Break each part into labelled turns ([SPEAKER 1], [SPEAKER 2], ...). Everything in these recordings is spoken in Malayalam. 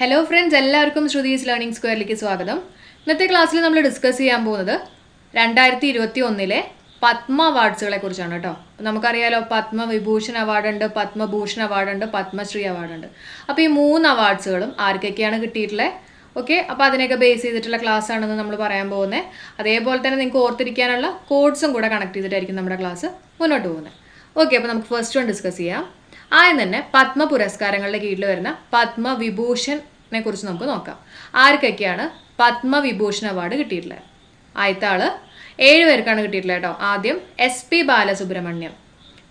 [SPEAKER 1] ഹലോ ഫ്രണ്ട്സ് എല്ലാവർക്കും ശ്രുതീസ് ലേണിംഗ് സ്ക്വയറിലേക്ക് സ്വാഗതം. ഇന്നത്തെ ക്ലാസ്സിൽ നമ്മൾ ഡിസ്കസ് ചെയ്യാൻ പോകുന്നത് രണ്ടായിരത്തി ഇരുപത്തി ഒന്നിലെ പത്മ അവാർഡ്സുകളെ കുറിച്ചാണ് കേട്ടോ. നമുക്കറിയാലോ പത്മവിഭൂഷൺ അവാർഡുണ്ട് പത്മഭൂഷൺ അവാർഡുണ്ട് പത്മശ്രീ അവാർഡുണ്ട് അപ്പോൾ ഈ മൂന്ന് അവാർഡ്സുകളും ആർക്കൊക്കെയാണ് കിട്ടിയിട്ടുള്ളത് ഓക്കെ അപ്പോൾ അതിനെയൊക്കെ ബേസ് ചെയ്തിട്ടുള്ള ക്ലാസ് ആണെന്ന് നമ്മൾ പറയാൻ പോകുന്നത് അതേപോലെ തന്നെ നിങ്ങൾക്ക് ഓർത്തിരിക്കാനുള്ള കോഡ്സും കൂടെ കണക്ട് ചെയ്തിട്ടായിരിക്കും നമ്മുടെ ക്ലാസ് മുന്നോട്ട് പോകുന്നത്. ഓക്കെ അപ്പോൾ നമുക്ക് ഫസ്റ്റ് വൺ ഡിസ്കസ് ചെയ്യാം. ആദ്യം തന്നെ പത്മ പുരസ്കാരങ്ങളുടെ കീഴിൽ വരുന്ന പത്മവിഭൂഷണിനെ കുറിച്ച് നമുക്ക് നോക്കാം. ആർക്കൊക്കെയാണ് പത്മവിഭൂഷൺ അവാർഡ് കിട്ടിയിട്ടുള്ളത്? ആദ്യത്തെ ഏഴ് പേർക്കാണ് കിട്ടിയിട്ടുള്ളത് കേട്ടോ. ആദ്യം എസ് പി ബാലസുബ്രഹ്മണ്യം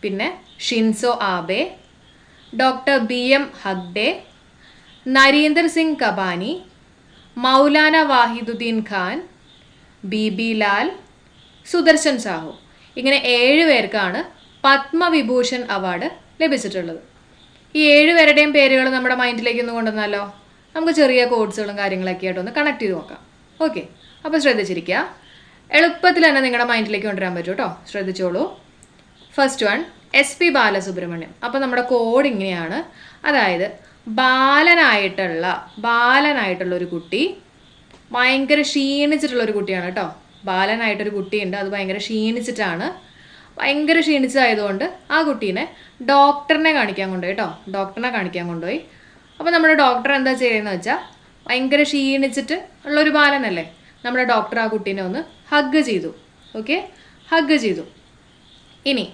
[SPEAKER 1] പിന്നെ Shinzo Abe doctor B M Hegde Narinder Singh Kapany Maulana Wahiduddin Khan B B Lal Sudarshan Sahu. ഇങ്ങനെ ഏഴ് പേർക്കാണ് പത്മവിഭൂഷൺ അവാർഡ് ലഭിച്ചിട്ടുള്ളത്. ഈ ഏഴ് പേരുടെയും പേരുകൾ നമ്മുടെ മൈൻഡിലേക്ക് ഒന്ന് കൊണ്ടുവന്നാലോ? നമുക്ക് ചെറിയ കോഡ്സുകളും കാര്യങ്ങളൊക്കെ ആയിട്ട് ഒന്ന് കണക്ട് ചെയ്ത് നോക്കാം. ഓക്കെ അപ്പോൾ ശ്രദ്ധിച്ചിരിക്കുക. എളുപ്പത്തിൽ തന്നെ നിങ്ങളുടെ മൈൻഡിലേക്ക് കൊണ്ടുവരാൻ പറ്റും കേട്ടോ ശ്രദ്ധിച്ചോളൂ. First one S P Balasubrahmanyam. അപ്പോൾ നമ്മുടെ കോഡ് ഇങ്ങനെയാണ്. അതായത് ബാലനായിട്ടുള്ള ബാലനായിട്ടുള്ള ഒരു കുട്ടി ഭയങ്കര ക്ഷീണിച്ചിട്ടുള്ള ഒരു കുട്ടിയാണ് കേട്ടോ ബാലനായിട്ടൊരു കുട്ടിയുണ്ട്. അത് ഭയങ്കര ക്ഷീണിച്ചിട്ടാണ് ഭയങ്കര ക്ഷീണിച്ചതായതുകൊണ്ട് ആ കുട്ടീനെ ഡോക്ടറിനെ കാണിക്കാൻ കൊണ്ടുപോയി കേട്ടോ. ഡോക്ടറിനെ കാണിക്കാൻ കൊണ്ടുപോയി. അപ്പോൾ നമ്മുടെ ഡോക്ടർ എന്താ ചെയ്യുന്നത് വെച്ചാൽ ഭയങ്കര ക്ഷീണിച്ചിട്ട് ഉള്ളൊരു ബാലനല്ലേ? നമ്മുടെ ഡോക്ടർ ആ കുട്ടീനെ ഒന്ന് ഹഗ് ചെയ്തു. ഓക്കെ ഹഗ് ചെയ്തു. ഇനി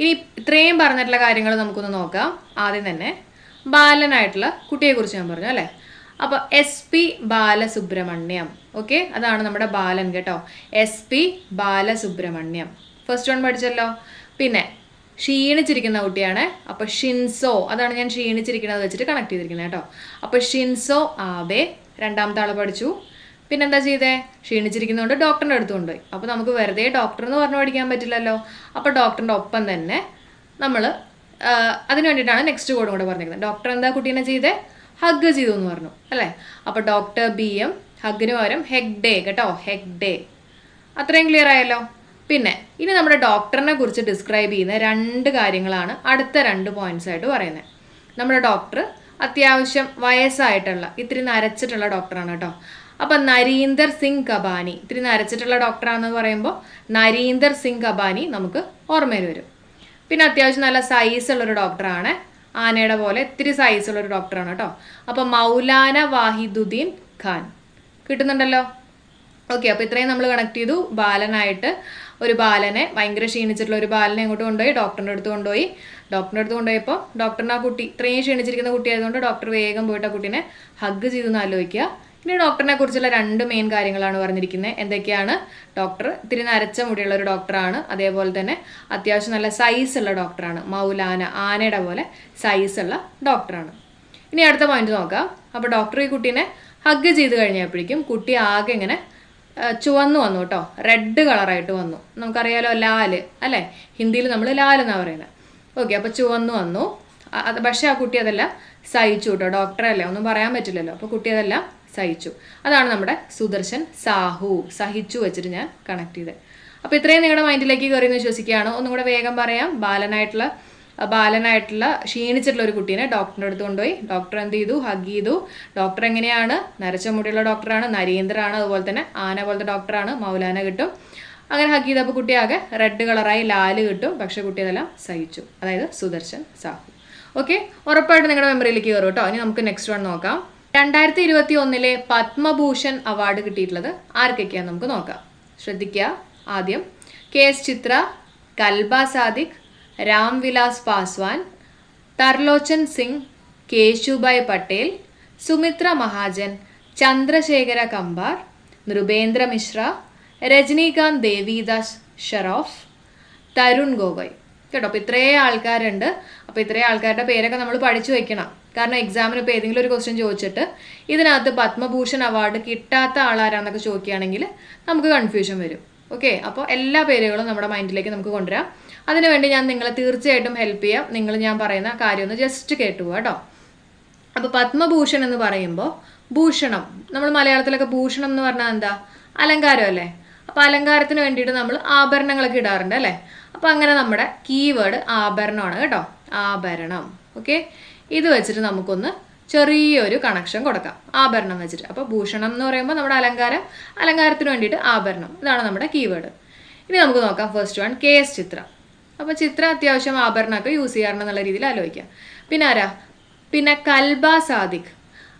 [SPEAKER 1] ഇനി ഇത്രയും പറഞ്ഞിട്ടുള്ള കാര്യങ്ങൾ നമുക്കൊന്ന് നോക്കാം. ആദ്യം തന്നെ ബാലനായിട്ടുള്ള കുട്ടിയെക്കുറിച്ച് ഞാൻ പറഞ്ഞു അല്ലേ? അപ്പോൾ എസ് പി ബാലസുബ്രഹ്മണ്യം. ഓക്കെ അതാണ് നമ്മുടെ ബാലൻ കേട്ടോ. S P Balasubrahmanyam. First one പഠിച്ചല്ലോ. പിന്നെ ക്ഷീണിച്ചിരിക്കുന്ന കുട്ടിയാണ്. അപ്പോൾ ഷിൻസോ അതാണ് ഞാൻ ക്ഷീണിച്ചിരിക്കുന്നത് വെച്ചിട്ട് കണക്ട് ചെയ്തിരിക്കുന്നത് കേട്ടോ. അപ്പോൾ ഷിൻസോ ആബെ രണ്ടാമത്തെ ആൾ പഠിച്ചു. പിന്നെന്താ ചെയ്തേ? ക്ഷീണിച്ചിരിക്കുന്നതുകൊണ്ട് ഡോക്ടറിന്റെ അടുത്ത് കൊണ്ടുപോയി അപ്പോൾ നമുക്ക് വെറുതെ ഡോക്ടർ എന്ന് പറഞ്ഞു പഠിക്കാൻ പറ്റില്ലല്ലോ. അപ്പോൾ ഡോക്ടറിന്റെ ഒപ്പം തന്നെ നമ്മൾ അതിന് വേണ്ടിയിട്ടാണ് നെക്സ്റ്റ് കോഡും കൂടെ പറഞ്ഞിരിക്കുന്നത് ഡോക്ടർ എന്താ കുട്ടീനെ ചെയ്തേ? ഹഗ് ചെയ്തു എന്ന് പറഞ്ഞു അല്ലേ? അപ്പോൾ ഡോക്ടർ ബി എം ഹഗിന് പകരം ഹെഗ് ഡേ കേട്ടോ? ഹെഗ് ഡേ അത്രയും ക്ലിയർ ആയല്ലോ. പിന്നെ ഇനി നമ്മുടെ ഡോക്ടറിനെ കുറിച്ച് ഡിസ്ക്രൈബ് ചെയ്യുന്ന രണ്ട് കാര്യങ്ങളാണ് അടുത്ത രണ്ട് പോയിന്റ്സ് ആയിട്ട് പറയുന്നത്. നമ്മുടെ ഡോക്ടർ അത്യാവശ്യം വയസ്സായിട്ടുള്ള ഇത്തിരി നരച്ചിട്ടുള്ള ഡോക്ടറാണ് കേട്ടോ. അപ്പം നരീന്ദർ സിംഗ് കബാനി ഇത്തിരി നരച്ചിട്ടുള്ള ഡോക്ടറാണെന്ന് പറയുമ്പോൾ നരീന്ദർ സിംഗ് കബാനി നമുക്ക് ഓർമ്മയിൽ വരും. പിന്നെ അത്യാവശ്യം നല്ല സൈസ് ഉള്ളൊരു ഡോക്ടറാണ് ആനയുടെ പോലെ ഇത്തിരി സൈസ് ഉള്ളൊരു ഡോക്ടറാണ് കേട്ടോ. അപ്പം മൗലാന വാഹിദുദ്ദീൻ ഖാൻ. കിട്ടുന്നുണ്ടല്ലോ? ഓക്കെ അപ്പോൾ ഇത്രയും നമ്മൾ കണക്ട് ചെയ്തു. ബാലനായിട്ട് ഒരു ബാലനെ ഭയങ്കര ക്ഷീണിച്ചിട്ടുള്ള ഒരു ബാലനെ അങ്ങോട്ട് കൊണ്ടുപോയി ഡോക്ടറിന്റെ അടുത്ത് കൊണ്ടുപോയി. ഡോക്ടറിന്റെ അടുത്ത് കൊണ്ടുപോയപ്പോൾ ഡോക്ടറിന് ആ കുട്ടി ഇത്രയും ക്ഷീണിച്ചിരിക്കുന്ന കുട്ടിയായതുകൊണ്ട് ഡോക്ടർ വേഗം പോയിട്ട് ആ കുട്ടീനെ ഹഗ് ചെയ്തെന്ന് ആലോചിക്കുക. ഇനി ഡോക്ടറിനെ കുറിച്ചുള്ള രണ്ട് മെയിൻ കാര്യങ്ങളാണ് പറഞ്ഞിരിക്കുന്നത് എന്തൊക്കെയാണ്? ഡോക്ടർ ഇത്തിരി നരച്ച മുടിയുള്ള ഒരു ഡോക്ടറാണ് അതേപോലെ തന്നെ അത്യാവശ്യം നല്ല സൈസ് ഉള്ള ഡോക്ടറാണ് മൗലാന ആനയുടെ പോലെ സൈസ് ഉള്ള ഡോക്ടറാണ് ഇനി അടുത്ത പോയിന്റ് നോക്കാം. അപ്പോൾ ഡോക്ടർ ഈ കുട്ടീനെ ഹഗ് ചെയ്ത് കഴിഞ്ഞപ്പോഴേക്കും കുട്ടി ആകെ ഇങ്ങനെ ചുവന്നു വന്നു കേട്ടോ. റെഡ് കളറായിട്ട് വന്നു. നമുക്കറിയാലോ ലാൽ അല്ലേ? ഹിന്ദിയിൽ നമ്മൾ ലാൽ എന്നാണ് പറയുന്നത് ഓക്കെ അപ്പോൾ ചുവന്നു വന്നു. അത് പക്ഷേ ആ കുട്ടി അതെല്ലാം സഹിച്ചു കേട്ടോ. ഡോക്ടറല്ലേ ഒന്നും പറയാൻ പറ്റില്ലല്ലോ. അപ്പോൾ കുട്ടി അതെല്ലാം സഹിച്ചു. അതാണ് നമ്മുടെ സുദർശൻ സാഹു. സഹിച്ചു വെച്ചിട്ട് ഞാൻ കണക്ട് ചെയ്തത് അപ്പോൾ ഇത്രയും നിങ്ങളുടെ മൈൻഡിലേക്ക് കയറി എന്ന് വിശ്വസിക്കുകയാണ്. ഒന്നും കൂടെ വേഗം പറയാം. ബാലനായിട്ടുള്ള ബാലനായിട്ടുള്ള ക്ഷീണിച്ചിട്ടുള്ള ഒരു കുട്ടീനെ ഡോക്ടറിന്റെ അടുത്ത് കൊണ്ടുപോയി. ഡോക്ടർ എന്ത് ചെയ്തു? ഹഗ് ചെയ്തു. ഡോക്ടർ എങ്ങനെയാണ്? നരച്ച മുടിയുള്ള ഡോക്ടറാണ് നരേന്ദ്രാണ് അതുപോലെ തന്നെ ആന പോലത്തെ ഡോക്ടറാണ് മൗലാന കിട്ടും. അങ്ങനെ ഹഗ് ചെയ്തപ്പോൾ കുട്ടിയാകെ റെഡ് കളറായി ലാൽ കിട്ടും. പക്ഷേ കുട്ടി അതെല്ലാം സഹിച്ചു. അതായത് സുദർശൻ സാഹു. ഓക്കെ? ഉറപ്പായിട്ട് നിങ്ങളുടെ മെമ്മറിയിലേക്ക് കയറും കേട്ടോ. ഇനി നമുക്ക് നെക്സ്റ്റ് വൺ നോക്കാം. രണ്ടായിരത്തി ഇരുപത്തി ഒന്നിലെ പത്മഭൂഷൺ അവാർഡ് കിട്ടിയിട്ടുള്ളത് ആർക്കൊക്കെയാണ് നമുക്ക് നോക്കാം. ശ്രദ്ധിക്കുക. ആദ്യം കെ എസ് ചിത്ര കൽബ സാദിഖ് രാംവിലാസ് പാസ്വാൻ തർലോചൻ സിംഗ് കേശുഭായ് പട്ടേൽ സുമിത്ര മഹാജൻ ചന്ദ്രശേഖര കമ്പാർ നൃപേന്ദ്ര മിശ്ര രജനീകാന്ത് ദേവിദാസ് ഷറോഫ് തരുൺ ഗോഗോയ്. കേട്ടോ അപ്പോൾ ഇത്രയും ആൾക്കാരുണ്ട്. അപ്പോൾ ഇത്രയും ആൾക്കാരുടെ പേരൊക്കെ നമ്മൾ പഠിച്ചു വെക്കണം. കാരണം എക്സാമിന് ഇപ്പോൾ ഏതെങ്കിലും ഒരു ക്വസ്റ്റ്യൻ ചോദിച്ചിട്ട് ഇതിനകത്ത് പത്മഭൂഷൺ അവാർഡ് കിട്ടാത്ത ആളാരാന്നൊക്കെ ചോദിക്കുകയാണെങ്കിൽ നമുക്ക് കൺഫ്യൂഷൻ വരും. ഓക്കെ അപ്പോൾ എല്ലാ പേരുകളും നമ്മുടെ മൈൻഡിലേക്ക് നമുക്ക് കൊണ്ടുവരാം. അതിനുവേണ്ടി ഞാൻ നിങ്ങളെ തീർച്ചയായിട്ടും ഹെൽപ്പ് ചെയ്യാം. നിങ്ങൾ ഞാൻ പറയുന്ന കാര്യം ഒന്ന് ജസ്റ്റ് കേട്ടു കേട്ടോ അപ്പോൾ പത്മഭൂഷൺ എന്ന് പറയുമ്പോൾ ഭൂഷണം. നമ്മൾ മലയാളത്തിലൊക്കെ ഭൂഷണം എന്ന് പറഞ്ഞാൽ എന്താ? അലങ്കാരം അല്ലേ? അപ്പോൾ അലങ്കാരത്തിന് വേണ്ടിയിട്ട് നമ്മൾ ആഭരണങ്ങളൊക്കെ ഇടാറുണ്ട് അല്ലേ? അപ്പോൾ അങ്ങനെ നമ്മുടെ കീവേഡ് ആഭരണമാണ് കേട്ടോ. ആഭരണം. ഓക്കെ ഇത് വെച്ചിട്ട് നമുക്കൊന്ന് ചെറിയൊരു കണക്ഷൻ കൊടുക്കാം. ആഭരണം വെച്ചിട്ട്. അപ്പോൾ ഭൂഷണം എന്ന് പറയുമ്പോൾ നമ്മുടെ അലങ്കാരം അലങ്കാരത്തിന് വേണ്ടിയിട്ട് ആഭരണം. ഇതാണ് നമ്മുടെ കീവേഡ് ഇനി നമുക്ക് നോക്കാം first one K S Chithra അപ്പോൾ ചിത്ര അത്യാവശ്യം ആഭരണമൊക്കെ യൂസ് ചെയ്യാറുണ്ട് എന്നുള്ള രീതിയിൽ ആലോചിക്കാം. പിന്നെ ആരാ പിന്നെ കൽബ സാദിഖ്.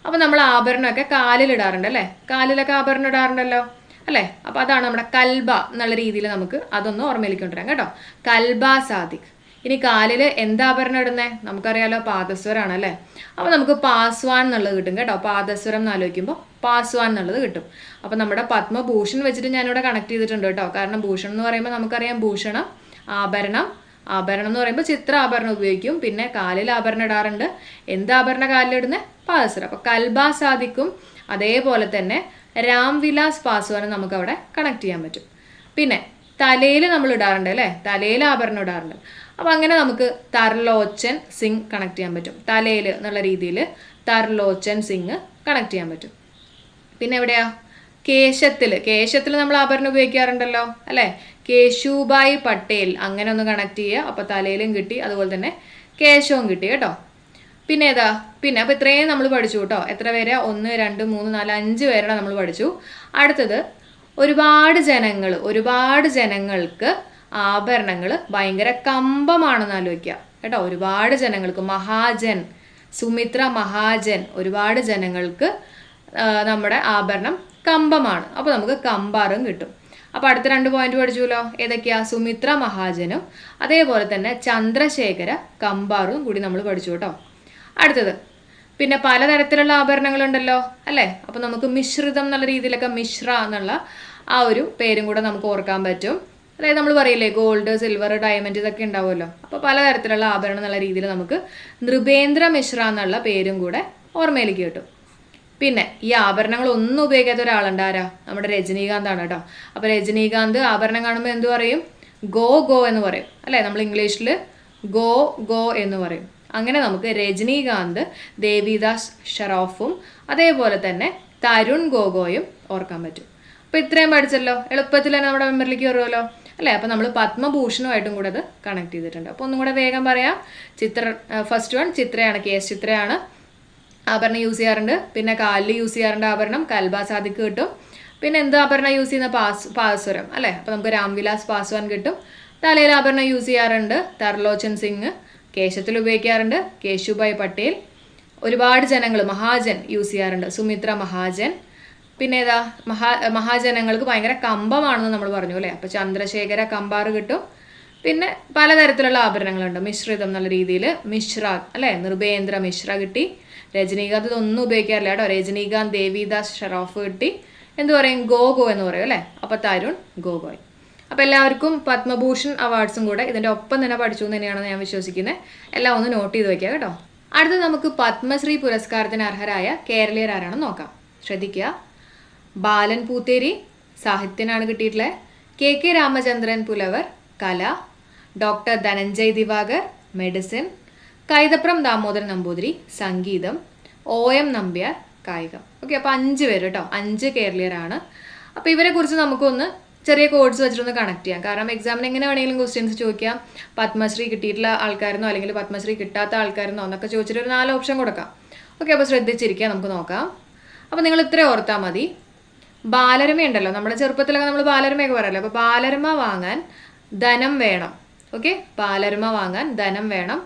[SPEAKER 1] അപ്പോൾ നമ്മൾ ആഭരണമൊക്കെ കാലിലിടാറുണ്ട് അല്ലേ? കാലിലൊക്കെ ആഭരണം ഇടാറുണ്ടല്ലോ? അല്ലേ? അപ്പോൾ അതാണ് നമ്മുടെ കൽബ എന്നുള്ള രീതിയിൽ നമുക്ക് അതൊന്ന് ഓർമ്മയിലേക്ക് കൊണ്ടുവരാം കേട്ടോ. കൽബ സാദിഖ്. ഇനി കാലിൽ എന്താഭരണം ഇടുന്നേ? നമുക്കറിയാലോ പാദസ്വരാണ് അല്ലേ? അപ്പോൾ നമുക്ക് പാസ്വാൻ എന്നുള്ളത് കിട്ടും കേട്ടോ. പാദസ്വരം എന്ന് ആലോചിക്കുമ്പോൾ പാസ്വാൻ എന്നുള്ളത് കിട്ടും. അപ്പോൾ നമ്മുടെ പത്മഭൂഷൺ വെച്ചിട്ട് ഞാനിവിടെ കണക്ട് ചെയ്തിട്ടുണ്ട് കേട്ടോ. കാരണം ഭൂഷൺ എന്ന് പറയുമ്പോൾ നമുക്കറിയാം ഭൂഷണം ആഭരണം. ആഭരണം എന്ന് പറയുമ്പോൾ ചിത്ര ആഭരണം ഉപയോഗിക്കും. പിന്നെ കാലിൽ ആഭരണം ഇടാറുണ്ട്. എന്ത് ആഭരണ കാലിലിടുന്നത് പാദസ്വരം അപ്പോൾ കൽബ സാദിക്കും അതേപോലെ തന്നെ രാംവിലാസ് പാസ്വാനും നമുക്ക് അവിടെ കണക്ട് ചെയ്യാൻ പറ്റും. പിന്നെ തലയിൽ നമ്മൾ ഇടാറുണ്ട് അല്ലേ? തലയിൽ ആഭരണം ഇടാറുണ്ട്. അപ്പം അങ്ങനെ നമുക്ക് തർലോച്ചൻ സിംഗ് കണക്ട് ചെയ്യാൻ പറ്റും. തലയിൽ എന്നുള്ള രീതിയിൽ തർലോച്ചൻ സിംഗ് കണക്ട് ചെയ്യാൻ പറ്റും. പിന്നെ എവിടെയാ? കേശത്തിൽ കേശത്തിൽ നമ്മൾ ആഭരണം ഉപയോഗിക്കാറുണ്ടല്ലോ അല്ലേ? കേശുബായ് പട്ടേൽ. അങ്ങനെ ഒന്ന് കണക്ട് ചെയ്യുക. അപ്പോൾ തലയിലും കിട്ടി. അതുപോലെ തന്നെ കേശവും കിട്ടി കേട്ടോ. പിന്നെ ഏതാ? പിന്നെ അപ്പോൾ ഇത്രയും നമ്മൾ പഠിച്ചു കേട്ടോ. എത്ര പേര്? ഒന്ന് രണ്ട് മൂന്ന് നാല് അഞ്ച് പേരുടെ നമ്മൾ പഠിച്ചു. അടുത്തത് ഒരുപാട് ജനങ്ങൾ ഒരുപാട് ജനങ്ങൾക്ക് ആഭരണങ്ങൾ ഭയങ്കര കമ്പമാണെന്ന് ആലോചിക്കുക. കേട്ടോ? ഒരുപാട് ജനങ്ങൾക്ക് മഹാജൻ സുമിത്ര മഹാജൻ ഒരുപാട് ജനങ്ങൾക്ക് നമ്മുടെ ആഭരണം കമ്പമാണ്. അപ്പോൾ നമുക്ക് കമ്പാറും കിട്ടും. അപ്പോൾ അടുത്ത രണ്ട് പോയിന്റ് പഠിച്ചുല്ലോ ഏതൊക്കെയാ? സുമിത്ര മഹാജനും അതേപോലെ തന്നെ ചന്ദ്രശേഖര കമ്പാറും കൂടി നമ്മൾ പഠിച്ചു കേട്ടോ. അടുത്തത്. പിന്നെ പലതരത്തിലുള്ള ആഭരണങ്ങളുണ്ടല്ലോ അല്ലേ? അപ്പോൾ നമുക്ക് മിശ്രിതം എന്നുള്ള രീതിയിലൊക്കെ മിശ്ര എന്നുള്ള ആ ഒരു പേരും കൂടെ നമുക്ക് ഓർക്കാൻ പറ്റും. അതായത് നമ്മൾ പറയില്ലേ ഗോൾഡ് സിൽവർ ഡയമണ്ട് ഇതൊക്കെ ഉണ്ടാവുമല്ലോ. അപ്പോൾ പലതരത്തിലുള്ള ആഭരണം എന്നുള്ള രീതിയിൽ നമുക്ക് നൃപേന്ദ്ര മിശ്ര എന്നുള്ള പേരും കൂടെ ഓർമ്മയിലേക്ക് കിട്ടും. പിന്നെ ഈ ആഭരണങ്ങൾ ഒന്നും ഉപയോഗിക്കാത്ത ഒരാളുണ്ട് ആരാ? നമ്മുടെ ആണ് കേട്ടോ. അപ്പോൾ രജനീകാന്ത് ആഭരണം കാണുമ്പോൾ എന്തു പറയും? ഗോ ഗോ എന്ന് പറയും. അല്ലേ? നമ്മൾ ഇംഗ്ലീഷിൽ ഗോ ഗോ എന്ന് പറയും. അങ്ങനെ നമുക്ക് രജനീകാന്ത് ദേവിദാസ് ഷറോഫും അതേപോലെ തന്നെ തരുൺ ഗോഗോയും ഓർക്കാൻ പറ്റും. അപ്പോൾ ഇത്രയും പഠിച്ചല്ലോ. എളുപ്പത്തിൽ തന്നെ നമ്മുടെ മെമ്മറിലേക്ക് വരുമല്ലോ അല്ലേ? അപ്പോൾ നമ്മൾ പത്മഭൂഷണുമായിട്ടും കൂടെ അത് കണക്ട് ചെയ്തിട്ടുണ്ട്. അപ്പോൾ ഒന്നും കൂടെ വേഗം പറയാം. ചിത്ര ഫസ്റ്റ് വൺ ചിത്രയാണ് കെ എസ് ചിത്രയാണ്. ആഭരണം യൂസ് ചെയ്യാറുണ്ട്. പിന്നെ കാലിൽ യൂസ് ചെയ്യാറുണ്ട് ആഭരണം. കൽബാസാദിക്ക് കിട്ടും. പിന്നെ എന്ത് ആഭരണം യൂസ് ചെയ്യുന്ന പാസ് പാസ്വരം അല്ലേ? അപ്പോൾ നമുക്ക് രാംവിലാസ് പാസ്വാൻ കിട്ടും. തലയിൽ ആഭരണം യൂസ് ചെയ്യാറുണ്ട്. തർലോചൻ സിംഗ് കേശത്തിൽ ഉപയോഗിക്കാറുണ്ട്. കേശുഭായ് പട്ടേൽ. ഒരുപാട് ജനങ്ങൾ മഹാജൻ യൂസ് ചെയ്യാറുണ്ട്. സുമിത്ര മഹാജൻ. പിന്നെ ഏതാ? മഹാ മഹാജനങ്ങൾക്ക് ഭയങ്കര കമ്പമാണെന്ന് നമ്മൾ പറഞ്ഞു അല്ലേ? അപ്പോൾ ചന്ദ്രശേഖര കമ്പാറ് കിട്ടും. പിന്നെ പലതരത്തിലുള്ള ആഭരണങ്ങളുണ്ട്. മിശ്രിതം എന്നുള്ള രീതിയിൽ മിശ്ര അല്ലേ? നിർഭേന്ദ്ര മിശ്ര കിട്ടി. രജനീകാന്ത് ഇതൊന്നും ഉപയോഗിക്കാറില്ല കേട്ടോ. രജനീകാന്ത് ദേവിദാസ് ഷറോഫ് കിട്ടി എന്ത് പറയും? ഗോഗോ എന്ന് പറയും അല്ലേ? അപ്പോൾ തരുൺ ഗോഗോയ്. അപ്പോൾ എല്ലാവർക്കും പത്മഭൂഷൺ അവാർഡ്സും കൂടെ ഇതിന്റെ ഒപ്പം തന്നെ പഠിച്ചു എന്ന് തന്നെയാണെന്ന് ഞാൻ വിശ്വസിക്കുന്നത് എല്ലാം ഒന്ന് നോട്ട് ചെയ്ത് വെക്കുക കേട്ടോ. അടുത്ത നമുക്ക് പത്മശ്രീ പുരസ്കാരത്തിന് അർഹരായ കേരളീയരാരാണെന്ന് നോക്കാം. ശ്രദ്ധിക്കുക. ബാലൻ പൂത്തേരി സാഹിത്യനാണ് കിട്ടിയിട്ടുള്ളത്. കെ കെ രാമചന്ദ്രൻ പുലവർ കല. Doctor Dhananjay Diwakar medicine. Kaithapram Damodaran Namboothiri സംഗീതം ഒ എം നമ്പ്യാർ കായികം. ഓക്കെ അപ്പോൾ അഞ്ച് പേര് കേട്ടോ അഞ്ച് കേരളീയരാണ്. അപ്പോൾ ഇവരെ കുറിച്ച് നമുക്കൊന്ന് ചെറിയ കോഡ്സ് വെച്ചിട്ടൊന്ന് കണക്ട് ചെയ്യാം. കാരണം എക്സാമിന് എങ്ങനെ വേണമെങ്കിലും ക്വസ്റ്റ്യൻസ് ചോദിക്കാം. പത്മശ്രീ കിട്ടിയിട്ടുള്ള ആൾക്കാരെന്നോ അല്ലെങ്കിൽ പത്മശ്രീ കിട്ടാത്ത ആൾക്കാരെന്നോ എന്നൊക്കെ ചോദിച്ചിട്ട് ഒരു നാല് ഓപ്ഷൻ കൊടുക്കാം. ഓക്കെ അപ്പോൾ ശ്രദ്ധിച്ചിരിക്കുക നമുക്ക് നോക്കാം. അപ്പോൾ നിങ്ങൾ ഇത്ര ഓർത്താൽ മതി. ബാലരമ ഉണ്ടല്ലോ നമ്മുടെ ചെറുപ്പത്തിലൊക്കെ നമ്മൾ ബാലരമയൊക്കെ പറയല്ലോ അപ്പോൾ ബാലരമ വാങ്ങാൻ ധനം വേണം. ഓക്കെ ബാലരമ വാങ്ങാൻ ധനം വേണം.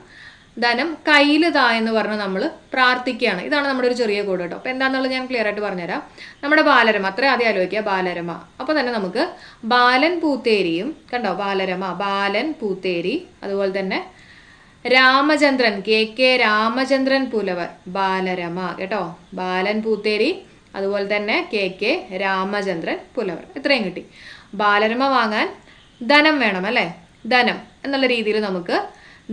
[SPEAKER 1] ധനം കയ്യിൽ താ എന്ന് പറഞ്ഞ് നമ്മൾ പ്രാർത്ഥിക്കുകയാണ്. ഇതാണ് നമ്മുടെ ഒരു ചെറിയ കോഡ് കേട്ടോ. അപ്പോൾ എന്താണെന്നുള്ളത് ഞാൻ ക്ലിയർ ആയിട്ട് പറഞ്ഞുതരാം. നമ്മുടെ ബാലരമ അത്ര ആദ്യം ആലോചിക്കുക ബാലരമ. അപ്പോൾ തന്നെ നമുക്ക് ബാലൻ പൂത്തേരിയും കണ്ടോ? ബാലരമ ബാലൻ പൂത്തേരി അതുപോലെ തന്നെ രാമചന്ദ്രൻ കെ കെ രാമചന്ദ്രൻ പുലവർ ബാലരമ കേട്ടോ? ബാലൻ പൂത്തേരി അതുപോലെ തന്നെ കെ കെ രാമചന്ദ്രൻ പുലവർ. ഇത്രയും കിട്ടി. ബാലരമ വാങ്ങാൻ ധനം വേണം അല്ലേ? ധനം എന്നുള്ള രീതിയിൽ നമുക്ക്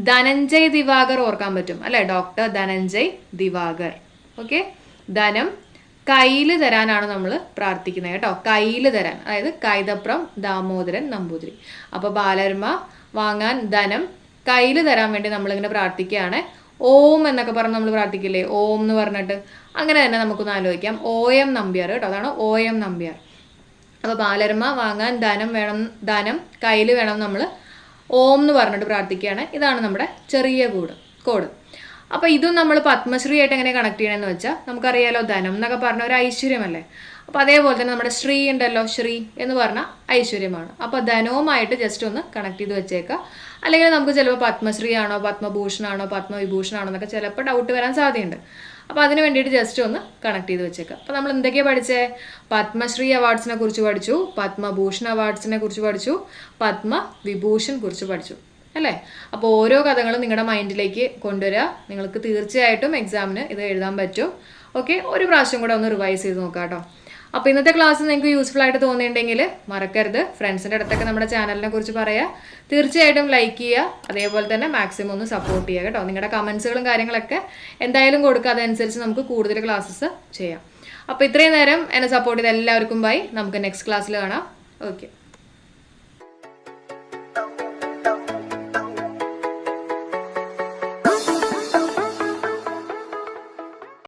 [SPEAKER 1] ധനഞ്ജയ് ദിവാകർ ഓർക്കാൻ പറ്റും. അല്ലെ? ഡോക്ടർ ധനഞ്ജയ് ദിവാകർ. ഓക്കെ ധനം കയ്യിൽ തരാനാണ് നമ്മൾ പ്രാർത്ഥിക്കുന്നത് കേട്ടോ. കയ്യിൽ തരാൻ. അതായത് കൈതപ്രം ദാമോദരൻ നമ്പൂതിരി. അപ്പോൾ ബാലരമ വാങ്ങാൻ ധനം കയ്യിൽ തരാൻ വേണ്ടി നമ്മളിങ്ങനെ പ്രാർത്ഥിക്കുകയാണ്. ഓം എന്നൊക്കെ പറഞ്ഞ് നമ്മൾ പ്രാർത്ഥിക്കില്ലേ? ഓം എന്ന് പറഞ്ഞിട്ട്. അങ്ങനെ തന്നെ നമുക്കൊന്ന് ആലോചിക്കാം. ഓ എം നമ്പ്യാർ കേട്ടോ. അതാണ് ഓ എം നമ്പ്യാർ. അപ്പോൾ ബാലരമ വാങ്ങാൻ ധനം വേണം ധനം കയ്യിൽ വേണം നമ്മൾ ഓം എന്ന് പറഞ്ഞിട്ട് പ്രാർത്ഥിക്കുകയാണ്. ഇതാണ് നമ്മുടെ ചെറിയ കൂട് കോഡ് അപ്പോൾ ഇതും നമ്മൾ പത്മശ്രീ ആയിട്ട് എങ്ങനെ കണക്ട് ചെയ്യണമെന്ന് വെച്ചാൽ നമുക്കറിയാലോ ധനം എന്നൊക്കെ പറഞ്ഞ ഒരു ഐശ്വര്യമല്ലേ? അപ്പോൾ അതേപോലെ തന്നെ നമ്മുടെ ശ്രീ ഉണ്ടല്ലോ ശ്രീ എന്ന് പറഞ്ഞ ഐശ്വര്യമാണ്. അപ്പോൾ ധനവുമായിട്ട് ജസ്റ്റ് ഒന്ന് കണക്ട് ചെയ്ത് വെച്ചേക്കുക അല്ലെങ്കിൽ നമുക്ക് ചിലപ്പോൾ പത്മശ്രീ ആണോ പത്മഭൂഷണാണോ പത്മവിഭൂഷണാണോ എന്നൊക്കെ ചിലപ്പോൾ ഡൗട്ട് വരാൻ സാധ്യതയുണ്ട്. അപ്പോൾ അതിന് വേണ്ടിയിട്ട് ജസ്റ്റ് ഒന്ന് കണക്ട് ചെയ്ത് വെച്ചേക്കാം. അപ്പോൾ നമ്മൾ എന്തൊക്കെയാണ് പഠിച്ചേ? പത്മശ്രീ അവാർഡ്സിനെ കുറിച്ച് പഠിച്ചു പത്മഭൂഷൺ അവാർഡ്സിനെ കുറിച്ച് പഠിച്ചു പത്മ വിഭൂഷൺ കുറിച്ച് പഠിച്ചു. അല്ലേ? അപ്പോൾ ഓരോ കഥകളും നിങ്ങളുടെ മൈൻഡിലേക്ക് കൊണ്ടുവരിക നിങ്ങൾക്ക് തീർച്ചയായിട്ടും എക്സാമിന് ഇത് എഴുതാൻ പറ്റും. ഓക്കെ ഒരു പ്രാവശ്യം കൂടെ ഒന്ന് റിവൈസ് ചെയ്ത് നോക്കാം കേട്ടോ അപ്പോൾ ഇന്നത്തെ ക്ലാസ് നിങ്ങൾക്ക് യൂസ്ഫുൾ ആയിട്ട് തോന്നിയിട്ടുണ്ടെങ്കിൽ മറക്കരുത്. ഫ്രണ്ട്സിന്റെ അടുത്തൊക്കെ നമ്മുടെ ചാനലിനെ കുറിച്ച് പറയുക തീർച്ചയായിട്ടും ലൈക്ക് ചെയ്യുക. അതേപോലെ തന്നെ മാക്സിമം ഒന്ന് സപ്പോർട്ട് ചെയ്യുക കേട്ടോ. നിങ്ങളുടെ കമൻസുകളും കാര്യങ്ങളൊക്കെ എന്തായാലും കൊടുക്കുക. അതനുസരിച്ച് നമുക്ക് കൂടുതൽ ക്ലാസ്സസ് ചെയ്യാം. അപ്പോൾ ഇത്രയും നേരം എന്നെ സപ്പോർട്ട് ചെയ്ത എല്ലാവർക്കും ബൈ നമുക്ക് നെക്സ്റ്റ് ക്ലാസ്സിൽ കാണാം. ഓക്കെ